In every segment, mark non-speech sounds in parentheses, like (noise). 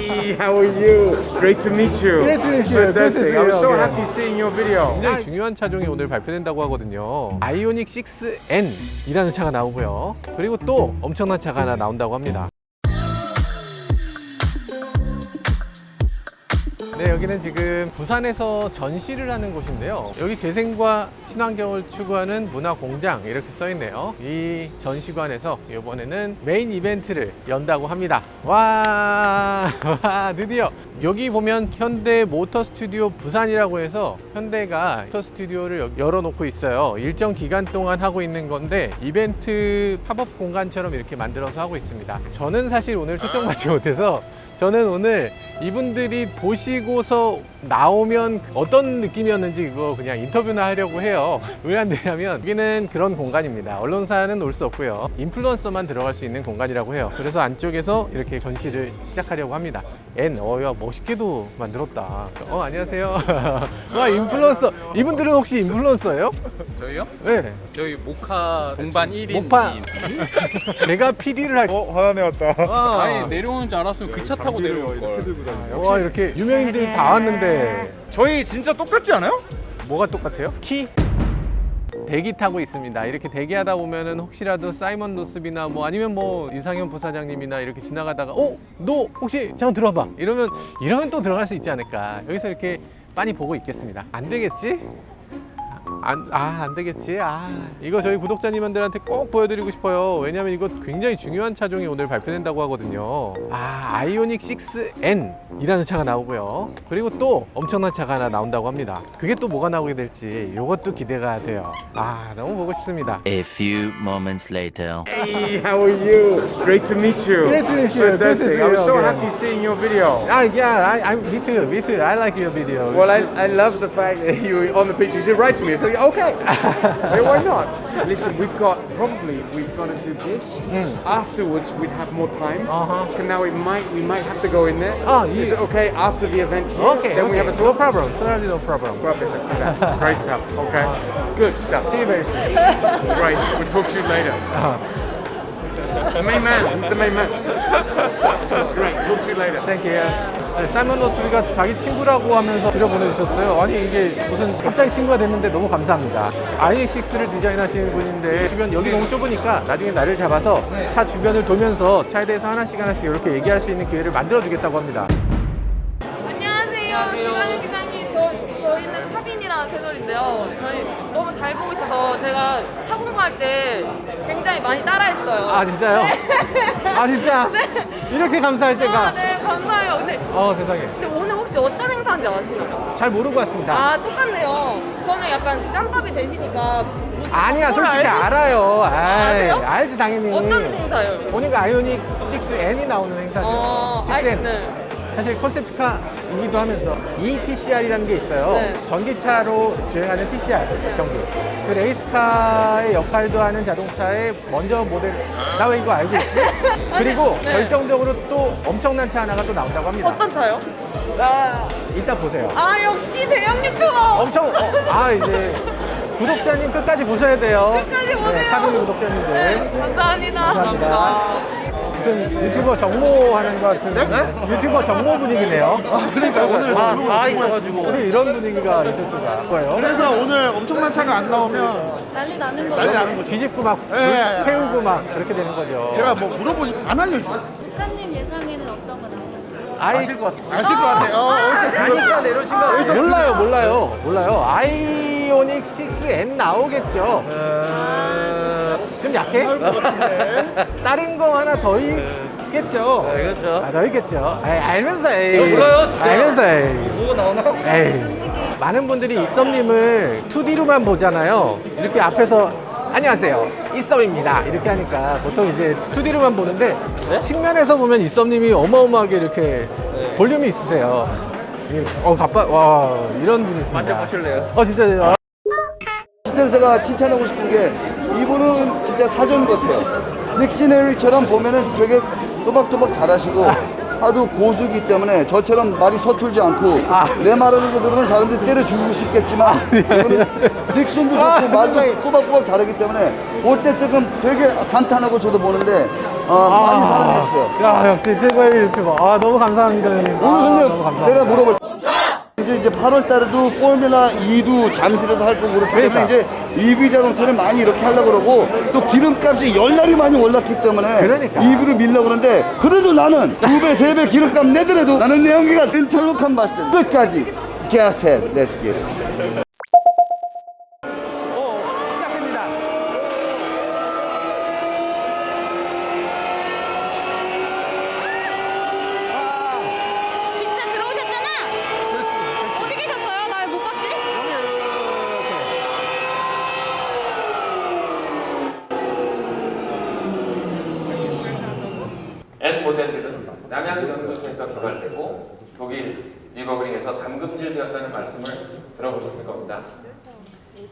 Hey, how are you? Great to meet you. Great to meet you. Fantastic. see I was you so again. happy seeing your video. 굉장히 중요한 차종이 오늘 발표된다고 하거든요. 아이오닉 6N이라는 차가 나오고요. 그리고 또 엄청난 차가 하나 나온다고 합니다. 네, 여기는 지금 부산에서 전시를 하는 곳인데요. 여기 재생과 친환경을 추구하는 문화 공장 이렇게 써 있네요. 이 전시관에서 이번에는 메인 이벤트를 연다고 합니다. 와, (laughs) 와, 드디어 여기 보면 현대 모터 스튜디오 부산이라고 해서 현대가 모터 스튜디오를 여- 열어놓고 있어요. 일정 기간 동안 하고 있는 건데 이벤트 팝업 공간처럼 이렇게 만들어서 하고 있습니다. 저는 사실 오늘 초청 받지 못해서 저는 오늘 이분들이 보시고서 나오면 어떤 느낌이었는지 그거 그냥 인터뷰나 하려고 해요. (laughs) 왜 안 되냐면 여기는 그런 공간입니다. 언론사는 올 수 없고요. 인플루언서만 들어갈 수 있는 공간이라고 해요. 그래서 안쪽에서 이렇게 전시를 시작하려고 합니다. N, 어, 야, 멋있게도 만들었다. 어, 안녕하세요. (laughs) 와, 인플루언서. 이분들은 혹시 인플루언서예요? 저희요? 네. 저희 모카 동반 1인 모카. (laughs) 제가 PD를 할. 어, 화나네 왔다. 와. 아니 내려오는 줄 알았으면 그 차 타고 내려올 걸. 와, 이렇게 유명인들 다 왔는데. 저희 진짜 똑같지 않아요? 뭐가 똑같아요? 키? 대기 타고 있습니다. 이렇게 대기하다 보면은 혹시라도 사이먼 노스비나 뭐 아니면 뭐 유상현 부사장님이나 이렇게 지나가다가 어? 너 혹시 잠깐 들어봐. 이러면 이러면 또 들어갈 수 있지 않을까. 여기서 이렇게 빤히 보고 있겠습니다. 안 되겠지? 안, 아, 안 되겠지. 아, 이거 저희 구독자님들한테 꼭 보여드리고 싶어요. 왜냐면 이거 굉장히 중요한 차종이 오늘 발표된다고 하거든요. 아, 아이오닉 6N이라는 차가 나오고요. 그리고 또 엄청난 차가 하나 나온다고 합니다. 그게 또 뭐가 나오게 될지 이것도 기대가 돼요. 아, 너무 보고 싶습니다. A few moments later. Hey, how are you? Great to meet you. Great to meet you. Fantastic. see I was you so happy seeing your video. 아, yeah, I, I, me too, me too. I like your video. Well, I, I love the fact that you were on the picture. You write to me. So, okay. (laughs) Hey, why not? Listen, we've got, probably, we've got to do this. Hmm. Afterwards, we'd have more time. Uh-huh. And now we might, we might have to go in there. Oh, Is you- it okay after the event here? Okay, Then okay. we have a no talk? problem. Totally no problem. Perfect, let's do that. (laughs) Great stuff. Okay. Uh-huh. Good stuff. See you very soon. (laughs) Great. We'll talk to you later. Uh-huh. The main man. He's the main man. Great. Talk to you later. Thank you. 네, 사이먼 로스비가 자기 친구라고 하면서 들여보내주셨어요. 아니 이게 무슨 갑자기 친구가 됐는데 너무 감사합니다. 아이엑6를 디자인하시는 분인데 주변 여기 너무 좁으니까 나중에 날을 잡아서 차 주변을 돌면서 차에 대해서 하나씩 하나씩 이렇게 얘기할 수 있는 기회를 만들어주겠다고 합니다. 안녕하세요. 김한유 기자님. 저, 저희는 카빈이라는 채널인데요. 저희 너무 잘 보고 있어서 제가 차 공부할 때 굉장히 많이 따라했어요. 아 진짜요? 아 진짜? (laughs) 네. 이렇게 감사할 아, 때가? 네, 감사해요. 근데, 어 세상에. 근데 오늘 혹시 어떤 행사인지 아시나요? 잘 모르고 왔습니다. 아, 똑같네요. 저는 약간 짬밥이 되시니까. 무슨 아 니야 정보를 솔직히 알고 알아요. 아이, 아세요? 알지 당연히. 어떤 행사예요? 보니까 아이오닉 6N이 나오는 행사죠. 어, 6N. 아이, 네. 사실 컨셉트카이기도 하면서 ETCR이라는 게 있어요. 네. 전기차로 주행하는 TCR 경기. 그 레이스카의 역할도 하는 자동차의 먼저 모델. 나 왜 이거 알고 있지? (laughs) 그리고 네. 결정적으로 또 엄청난 차 하나가 또 나온다고 합니다. 어떤 차요? 아, 이따 보세요. 아, 역시 대형 유튜버! 엄청 어, 아 이제 구독자님 끝까지 보셔야 돼요. 끝까지 보세요. 네, 카빈 구독자님들. 네, 감사합니다. 감사합니다. 무슨 유튜버 정모 하는 것 같은 유튜버 정모 분위기네요. 그러니까 오늘 아, 다 있어가지고. 어떻게 이런 분위기가 있을 수가 뭐예요? 그래서 오늘 엄청난 차가 안 나오면 난리 나는 난리 나는 거죠. 뒤집고 막 예, 예, 예. 태우고 막 그렇게 되는 거죠. 제가 뭐 물어보니 안 알려줘. 작가님 예상에는 어떤 거 나와요? 아이 아실 것 같아요. 어, 어디서 지금 어디서 몰라요, 몰라요, 몰라요. 아이오닉 6N 나오겠죠. 좀 약해? 나올 것 같은데. 다른 거 하나 더 있겠죠. 그렇죠. 아, 더 있겠죠. 에이, 알면서 에이. 몰라요, 진짜. 알면서 에이. 뭐가 나오나? 에이. 많은 분들이 이썸님을 2D로만 보잖아요. 이렇게 앞에서 안녕하세요. 이썸입니다. 이렇게 하니까 보통 이제 2D로만 보는데 네? 측면에서 보면 이썸님이 어마어마하게 이렇게 볼륨이 있으세요. 이- 어, 가빠, 와, 이런 분이 있습니다. 만져보실래요? 어, 진짜. 실제로 제가 칭찬하고 싶은 게 이분은 진짜 사전 같아요. 닉시네리처럼 보면은 되게 또박또박 잘하시고 아주 고수기 때문에 저처럼 말이 서툴지 않고 아. 내 말하는 거 들으면 사람들이 때려 죽이고 싶겠지만 이분은 딕션도 좋고 아, 말도 꼬박꼬박 잘하기 때문에 볼 때 조금 되게 감탄하고 저도 보는데 어, 많이 사랑해주세요. 야, 역시 최고의 유튜버. 아, 너무 감사합니다, 형님. 아, 오늘 너무 근데 감사합니다. 내가 물어볼 이제 이제 8월 달에도 포메나 2도 잠실에서 할 거고 그렇기 때문에 그러니까. 이제 EV 자동차를 많이 이렇게 하려고 그러고 또 기름값이 열날이 많이 올랐기 때문에 그러니까. EV를 밀려고 그러는데 그래도 나는 두 배, 세 배 기름값 내더라도 나는 내 연기가 인터로칸 봤어. 끝까지 가스 렛츠기 오, N 모델들은 남양 연구소에서 개발되고 독일 리버그링에서 담금질되었다는 말씀을 들어보셨을 겁니다.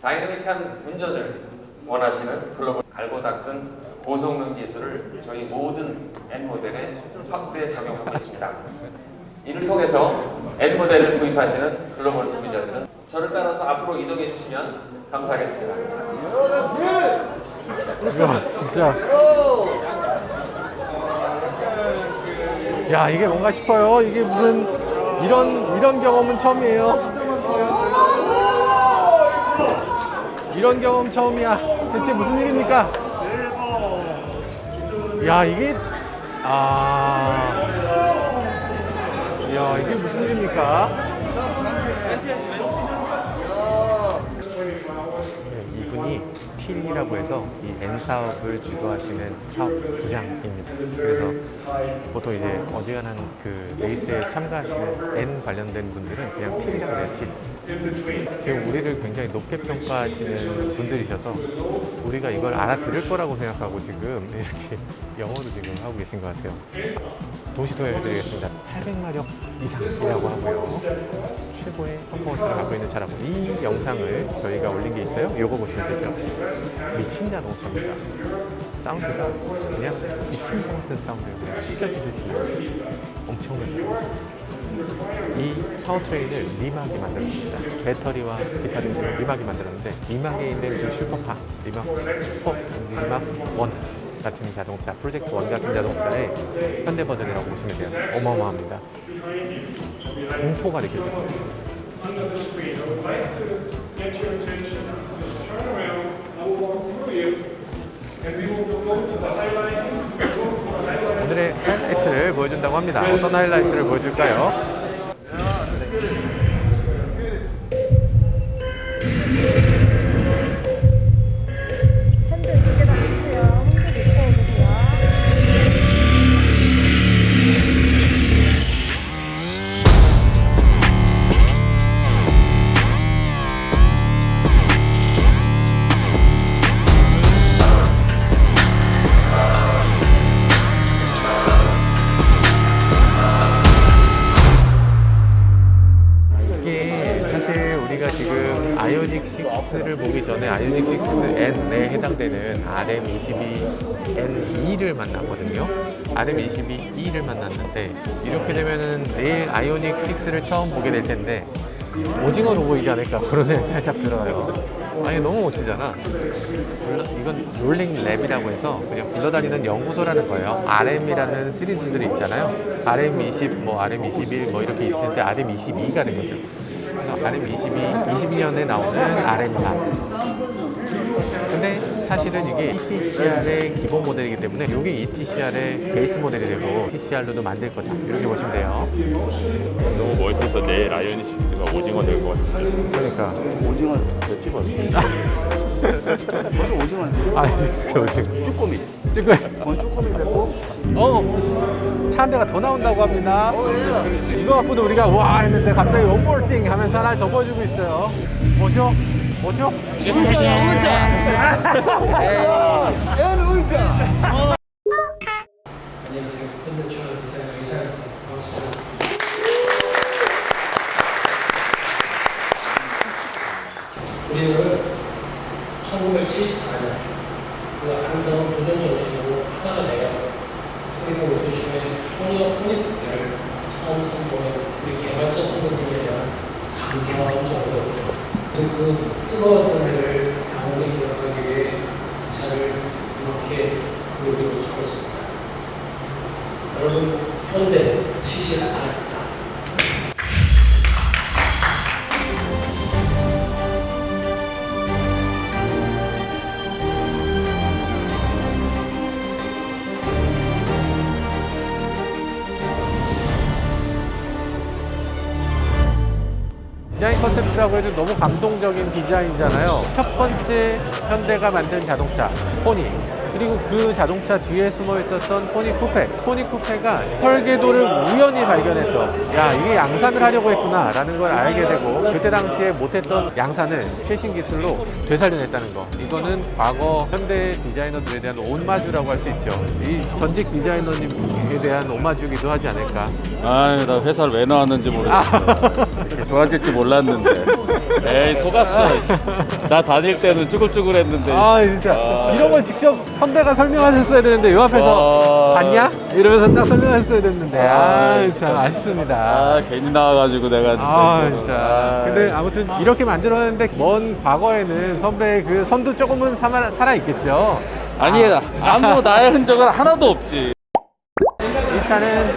다이내믹한 운전을 원하시는 글로벌 갈고 닦은 고성능 기술을 저희 모든 N 모델에 확대 적용하고 있습니다. 이를 통해서 N 모델을 구입하시는 글로벌 소비자들은 저를 따라서 앞으로 이동해 주시면 감사하겠습니다. 이야, 진짜. 야, 이게 뭔가 싶어요. 이게 무슨 이런 이런 경험은 처음이에요. 이런 경험 처음이야. 대체 무슨 일입니까? 야, 이게 아. 야, 이게 무슨 일입니까? 틸이라고 해서 이 N 사업을 주도하시는 사업 부장입니다. 그래서 보통 이제 어지간한 그 레이스에 참가하시는 N 관련된 분들은 그냥 틸이라고 해요, 틸. 지금 우리를 굉장히 높게 평가하시는 분들이셔서 우리가 이걸 알아들을 거라고 생각하고 지금 (laughs) 이렇게 영어로 지금 하고 계신 것 같아요. 도시도해드리겠습니다. 800마력 이상이라고 하고요. 최고의 퍼포먼스를 갖고 있는 차라고 이 영상을 저희가 올린 게 있어요. 이거 보시면 되죠. 미친 자동차입니다. 사운드가 그냥 미친 것 같은 사운드를 찢어지듯이 엄청나요. 이 파워트레인을 리막이 만들었습니다. 배터리와 기타 등등을 리막이 만들었는데 리막에 있는 그 슈퍼파, 리막 슈퍼, 리막 원 같은 자동차, 프로젝트 원 같은 자동차의 현대 버전이라고 보시면 돼요. 어마어마합니다. 공포가 느껴져요. 오늘의 하이라이트를 보여준다고 합니다. 어떤 하이라이트를 보여줄까요? 처음 보게 될 텐데 오징어로 보이지 않을까 그런 생각이 살짝 들어요. 아니 너무 멋지잖아. 이건 롤링 랩이라고 해서 그냥 굴러다니는 연구소라는 거예요. RM이라는 시리즈들이 있잖아요. RM20, 뭐 RM21 뭐 이렇게 있는데 RM22가 된 거죠. 그래서 RM22, 22년에 나오는 RM이다. 근데 사실은 이게 ETCR의 기본 모델이기 때문에 이게 ETCR의 베이스 모델이 되고 ETCR로도 만들 거다. 이렇게 보시면 돼요. 너무 멋있어서 내일 아이오닉 6가 오징어 될 것 같은데 그러니까. 오징어 몇 집었어? 벌써 오징어 아, 진짜 지금 쭈꾸미 찍고 어, 쭈꾸미 됐고 어, 차 한 대가 더 나온다고 합니다. 이거 갖고도 우리가 와 했는데 갑자기 one more thing 하면서 하나를 더 보여주고 있어요. 뭐죠? 뭐죠? 안녕하세요. 현대차 디자이너 이상입니다. 반갑습니다. 우리는 1974년 그 아름다운 도전 정신으로 하나가 되어 토리노 도심의 토니어 토니프를 처음 선보인 우리 개발자 선배님에 대한 감사와 정도 그 위해 기사를 이렇게 디자인 컨셉트라고 해도 너무 감동적인 디자인이잖아요. 첫 번째 현대가 만든 자동차 포니 그리고 그 자동차 뒤에 숨어 있었던 포니 쿠페. 포니 쿠페가 설계도를 우연히 발견해서 야 이게 양산을 하려고 했구나 라는 걸 알게 되고 그때 당시에 못했던 양산을 최신 기술로 되살려냈다는 거. 이거는 과거 현대 디자이너들에 대한 오마주라고 할 수 있죠. 이 전직 디자이너님에 대한 오마주기도 하지 않을까. 아유 나 회사를 왜 나왔는지 모르겠어 이렇게 좋아질지 몰랐는데 (laughs) 에이 속았어. 나 다닐 때는 쭈글쭈글했는데. 아 진짜. 아, 이런 걸 직접 선배가 설명하셨어야 되는데 요 앞에서 아. 봤냐? 이러면서 딱 설명하셨어야 됐는데. 아, 아참 아쉽습니다. 아 괜히 나와가지고 내가 진짜 아 이거는. 진짜. 아, 근데 아무튼 이렇게 만들었는데 먼 과거에는 선배의 그 선도 조금은 살아, 살아 있겠죠? 아니야 아무 나의 흔적은 하나도 없지. 이 차는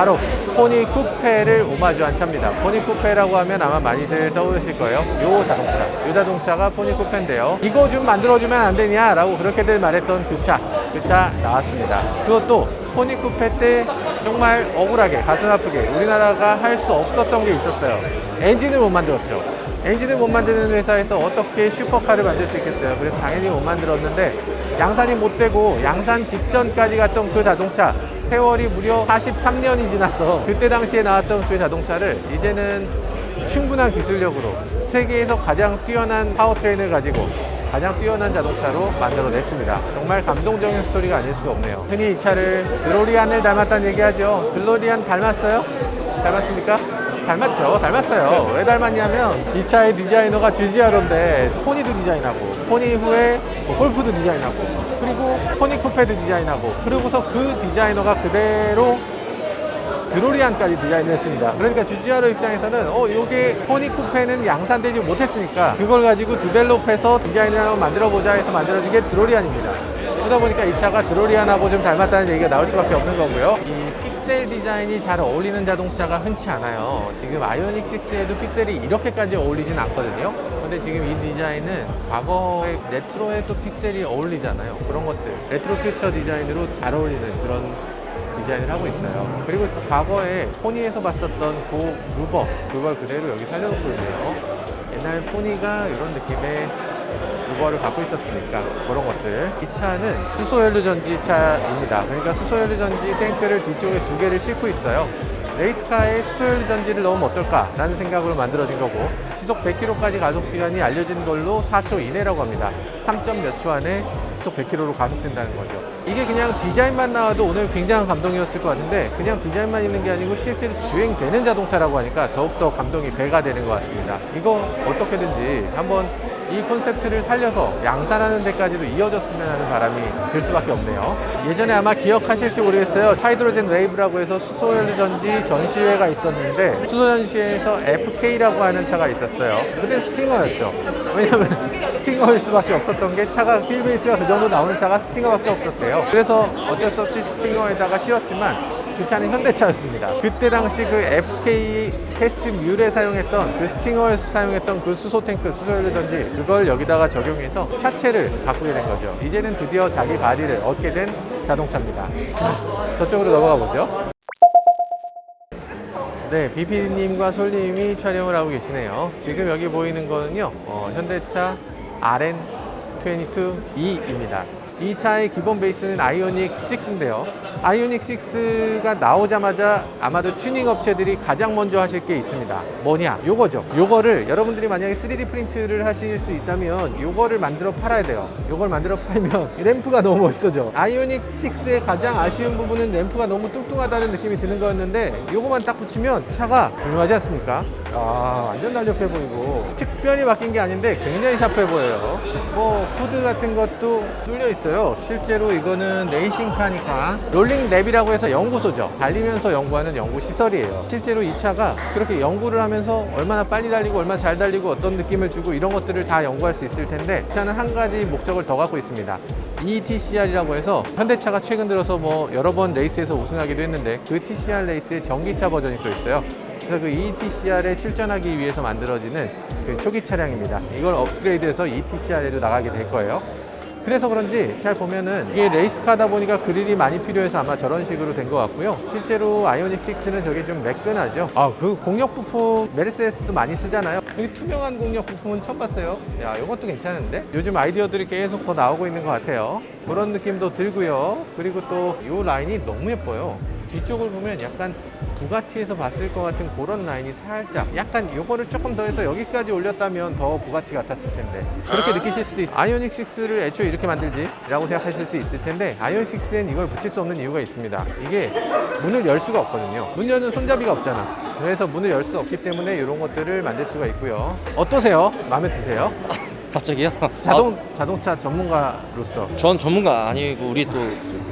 바로 포니 쿠페를 오마주한 차입니다. 포니 쿠페라고 하면 아마 많이들 떠오르실 거예요. 요 자동차 요 자동차가 포니 쿠페인데요. 이거 좀 만들어주면 안 되냐 라고 그렇게들 말했던 그 차 그 차 나왔습니다. 그것도 포니 쿠페 때 정말 억울하게 가슴 아프게 우리나라가 할 수 없었던 게 있었어요. 엔진을 못 만들었죠. 엔진을 못 만드는 회사에서 어떻게 슈퍼카를 만들 수 있겠어요? 그래서 당연히 못 만들었는데 양산이 못 되고 양산 직전까지 갔던 그 자동차 세월이 무려 43년이 지나서 그때 당시에 나왔던 그 자동차를 이제는 충분한 기술력으로 세계에서 가장 뛰어난 파워트레인을 가지고 가장 뛰어난 자동차로 만들어냈습니다. 정말 감동적인 스토리가 아닐 수 없네요. 흔히 이 차를 드로리안을 닮았다는 얘기하죠. 드로리안 닮았어요? 닮았습니까? 닮았죠. 닮았어요. 왜 닮았냐면 이 차의 디자이너가 주지아로인데 포니도 디자인하고 포니 후에 뭐 골프도 디자인하고 그리고 포니 쿠페도 디자인하고 그러고서 그 디자이너가 그대로 드로리안까지 디자인을 했습니다. 그러니까 주지아로 입장에서는 어 요게 포니 쿠페는 양산되지 못했으니까 그걸 가지고 디벨롭해서 디자인을 한번 만들어 보자 해서 만들어진 게 드로리안입니다. 그러다 보니까 이 차가 드로리안하고 좀 닮았다는 얘기가 나올 수밖에 없는 거고요. 이 픽셀 디자인이 잘 어울리는 자동차가 흔치 않아요. 지금 아이오닉 6에도 픽셀이 이렇게까지 어울리진 않거든요. 근데 지금 이 디자인은 과거의 레트로에 또 픽셀이 어울리잖아요. 그런 것들. 레트로 퓨처 디자인으로 잘 어울리는 그런 디자인을 하고 있어요. 그리고 과거에 포니에서 봤었던 그 루버, 그걸 그대로 여기 살려놓고 있네요. 옛날 포니가 이런 느낌의 루버를 갖고 있었으니까 그런 것들. 이 차는 수소연료 전지 차입니다. 그러니까 수소연료 전지 탱크를 뒤쪽에 두 개를 싣고 있어요. 레이스카에 수소연료 전지를 넣으면 어떨까 라는 생각으로 만들어진 거고 시속 100km까지 가속 시간이 알려진 걸로 4초 이내라고 합니다. 3. 몇초 안에 시속 100km로 가속된다는 거죠. 이게 그냥 디자인만 나와도 오늘 굉장한 감동이었을 것 같은데 그냥 디자인만 있는 게 아니고 실제로 주행되는 자동차라고 하니까 더욱더 감동이 배가 되는 것 같습니다. 이거 어떻게든지 한번 이 콘셉트를 살려서 양산하는 데까지도 이어졌으면 하는 바람이 들 수밖에 없네요. 예전에 아마 기억하실지 모르겠어요. 하이드로젠 웨이브라고 해서 수소연료 전지 전시회가 있었는데 수소전시회에서 FK라고 하는 차가 있었어요. 그때 스팅어였죠. 왜냐면 스팅어일 수밖에 없었던 게 차가 휠베이스가 그 정도 나오는 차가 스팅어밖에 없었대요. 그래서 어쩔 수 없이 스팅어에다가 실었지만 그 차는 현대차였습니다. 그때 당시 그 FK 테스트 뮬에 사용했던 그 스팅어에서 사용했던 그 수소 탱크, 수소연료 전지 그걸 여기다가 적용해서 차체를 바꾸게 된 거죠. 이제는 드디어 자기 바디를 얻게 된 자동차입니다. 자, (laughs) 저쪽으로 넘어가 보죠. 네, 비피님과 솔님이 촬영을 하고 계시네요. 지금 여기 보이는 거는요, 어, 현대차 RN22E입니다. 이 차의 기본 베이스는 아이오닉 6인데요. 아이오닉 6가 나오자마자 아마도 튜닝 업체들이 가장 먼저 하실 게 있습니다. 뭐냐? 요거죠. 요거를 여러분들이 만약에 3D 프린트를 하실 수 있다면 요거를 만들어 팔아야 돼요. 요걸 만들어 팔면 (laughs) 램프가 너무 멋있어져. 아이오닉 6의 가장 아쉬운 부분은 램프가 너무 뚱뚱하다는 느낌이 드는 거였는데 요거만 딱 붙이면 차가 훌륭하지 않습니까? 아, 완전 날렵해 보이고 특별히 바뀐 게 아닌데 굉장히 샤프해 보여요. 뭐 후드 같은 것도 뚫려 있어요. 실제로 이거는 레이싱카니까 롤링 랩이라고 해서 연구소죠. 달리면서 연구하는 연구 시설이에요. 실제로 이 차가 그렇게 연구를 하면서 얼마나 빨리 달리고 얼마나 잘 달리고 어떤 느낌을 주고 이런 것들을 다 연구할 수 있을 텐데 이 차는 한 가지 목적을 더 갖고 있습니다. ETCR이라고 해서 현대차가 최근 들어서 뭐 여러 번 레이스에서 우승하기도 했는데 그 TCR 레이스의 전기차 버전이 또 있어요. 그래서 그 ETCR에 출전하기 위해서 만들어지는 그 초기 차량입니다. 이걸 업그레이드해서 ETCR에도 나가게 될 거예요. 그래서 그런지 잘 보면은 이게 레이스카다 보니까 그릴이 많이 필요해서 아마 저런 식으로 된 것 같고요. 실제로 아이오닉 6는 저게 좀 매끈하죠. 아, 그 공력 부품 메르세데스도 많이 쓰잖아요. 여기 투명한 공력 부품은 처음 봤어요. 야, 이것도 괜찮은데? 요즘 아이디어들이 계속 더 나오고 있는 것 같아요. 그런 느낌도 들고요. 그리고 또 이 라인이 너무 예뻐요. 뒤쪽을 보면 약간 부가티에서 봤을 것 같은 그런 라인이 살짝 약간 요거를 조금 더 해서 여기까지 올렸다면 더 부가티 같았을 텐데. 그렇게 느끼실 수도 있어요 아이오닉 6를 애초에 이렇게 만들지 라고 생각하실 수 있을 텐데 아이오닉 6엔 이걸 붙일 수 없는 이유가 있습니다. 이게 문을 열 수가 없거든요. 문 여는 손잡이가 없잖아. 그래서 문을 열 수 없기 때문에 이런 것들을 만들 수가 있고요. 어떠세요? 마음에 드세요? (laughs) 갑자기요? (laughs) 자동, 자동차 전문가로서 전 전문가 아니고 우리 또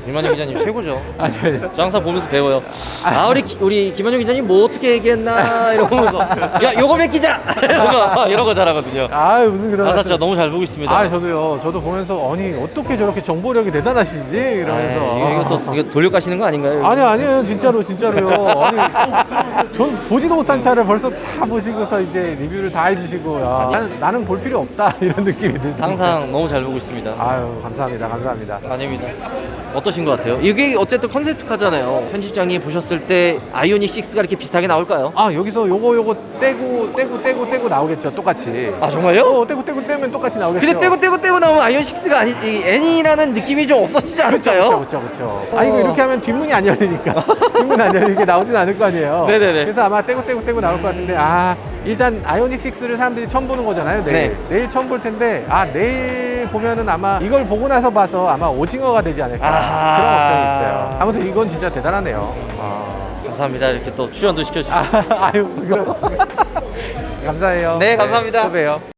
김만영 기자님 최고죠. 아, 네. 저 항상 보면서 배워요. 아 우리 기- 우리 김만영 기자님 뭐 어떻게 얘기했나 이러면서 야 요거 베끼자 이러고 이런 거 잘하거든요. 아 무슨 그런 아 말씀. 진짜 너무 잘 보고 있습니다. 아 저도요. 저도 보면서 아니 어떻게 저렇게 정보력이 대단하시지 이러면서. 아, 이거, 이거 또 이거 돌려 까시는 거 아닌가요? 아니 아니에요 진짜로 진짜로요. 아니 전 보지도 못한 차를 벌써 다 보시고서 이제 리뷰를 다 해주시고 야, 나는, 나는 볼 필요 없다 (laughs) 이런 느낌이 들고. 항상 너무 잘 보고 있습니다. 아유 감사합니다 감사합니다. 아닙니다. 어떠신 것 같아요? 이게 어쨌든 컨셉카잖아요. 편집장이 보셨을 때 아이오닉 6가 이렇게 비슷하게 나올까요? 아 여기서 요거 요거 떼고 떼고 떼고 떼고 나오겠죠 똑같이. 아 정말요? 어 떼고 떼고 떼면 똑같이 나오겠죠. 근데 떼고 떼고 떼고 나오면 아이오닉 6가 아니 이 N이라는 느낌이 좀 없어지지 않을까요? 그렇죠, 그렇죠, 그렇죠. 아 이거 이렇게 하면 뒷문이 안 열리니까 (laughs) 뒷문 안 열리게 나오진 않을 거 아니에요. 네네 네. 그래서 아마 떼고 떼고 떼고 나올 것 같은데 아 일단 아이오닉 6를 사람들이 처음 보는 거잖아요. 내일 네. 내일 처음 볼 텐데 아 내일 보면은 아마 이걸 보고 나서 봐서 아마 오징어가 되지 않을까 아하. 그런 걱정이 있어요. 아무튼 이건 진짜 대단하네요. 감사합니다. 이렇게 또 출연도 시켜주시고. 아, (laughs) 아유 무슨 그런. (laughs) 감사해요. 네, 감사합니다. 또 봬요.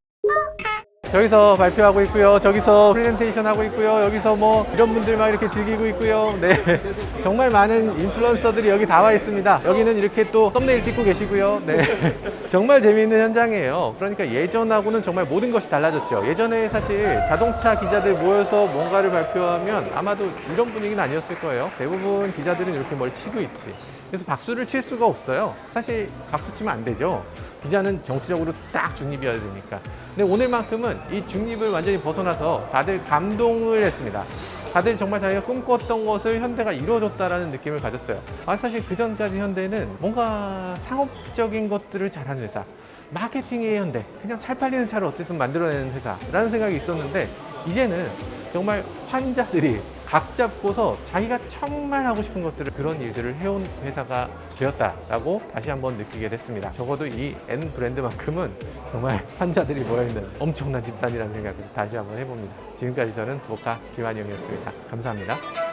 저기서 발표하고 있고요. 저기서 프레젠테이션 하고 있고요. 여기서 뭐 이런 분들 막 이렇게 즐기고 있고요. 네. (laughs) 정말 많은 인플루언서들이 여기 다 와 있습니다. 여기는 이렇게 또 썸네일 찍고 계시고요. 네. (laughs) 정말 재미있는 현장이에요. 그러니까 예전하고는 정말 모든 것이 달라졌죠. 예전에 사실 자동차 기자들 모여서 뭔가를 발표하면 아마도 이런 분위기는 아니었을 거예요. 대부분 기자들은 이렇게 뭘 치고 있지. 그래서 박수를 칠 수가 없어요. 사실 박수 치면 안 되죠. 기자는 정치적으로 딱 중립이어야 되니까. 근데 오늘만큼은 이 중립을 완전히 벗어나서 다들 감동을 했습니다. 다들 정말 자기가 꿈꿨던 것을 현대가 이루어줬다라는 느낌을 가졌어요. 아, 사실 그 전까지 현대는 뭔가 상업적인 것들을 잘하는 회사, 마케팅의 현대, 그냥 잘 팔리는 차를 어쨌든 만들어내는 회사라는 생각이 있었는데, 이제는 정말 환자들이 각 잡고서 자기가 정말 하고 싶은 것들을 그런 일들을 해온 회사가 되었다라고 다시 한번 느끼게 됐습니다. 적어도 이 N 브랜드만큼은 정말 환자들이 모여있는 엄청난 집단이라는 생각을 다시 한번 해봅니다. 지금까지 저는 보카 김한영이었습니다. 감사합니다.